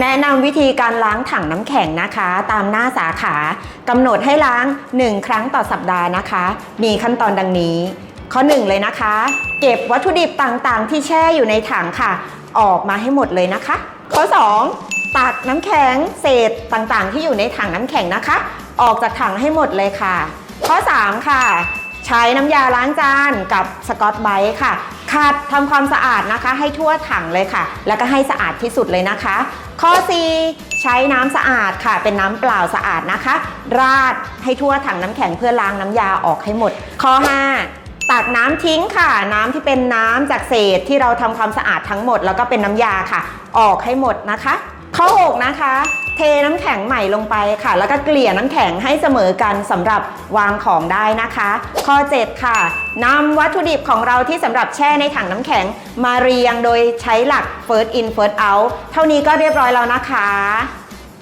แนะนำวิธีการล้างถังน้ำแข็งนะคะ ตามหน้าสาขากำหนดให้ล้าง 1 ครั้งต่อสัปดาห์นะคะ มีขั้นตอนดังนี้ ข้อ 1 เลยนะคะ เก็บวัตถุดิบต่างๆ ที่แช่อยู่ในถังค่ะ ออกมาให้หมดเลยนะคะ ข้อ 2 ตักน้ำแข็งเศษต่างๆ ที่อยู่ในถังน้ำแข็งนะคะ ออกจากถังให้หมดเลยค่ะ ข้อ 3 ค่ะ ใช้น้ำยาล้างจานกับสกอตไบค่ะ ขัดทำความสะอาดนะคะ ให้ทั่วถังเลยค่ะ แล้วก็ให้สะอาดที่สุดเลยนะคะ ข้อ 4 ใช้น้ำสะอาดค่ะ เป็นน้ำเปล่าสะอาดนะคะ ราดให้ทั่วถังน้ำแข็งเพื่อล้างน้ำยาออกให้หมด ข้อ 5ตักน้ำทิ้งค่ะ น้ำที่เป็นน้ำจากเศษที่เราทำความสะอาดทั้งหมด แล้วก็เป็นน้ำยาค่ะ ออกให้หมดนะคะ ข้อ 6 นะคะ เทน้ำแข็งใหม่ลงไปค่ะ แล้วก็เกลี่ยน้ำแข็งให้เสมอกันสำหรับวางของได้นะคะ ข้อ 7 ค่ะนำวัตถุดิบของเราที่สำหรับแช่ในถังน้ำแข็งมาเรียงโดยใช้หลัก first in first out เท่านี้ก็เรียบร้อยแล้วนะคะ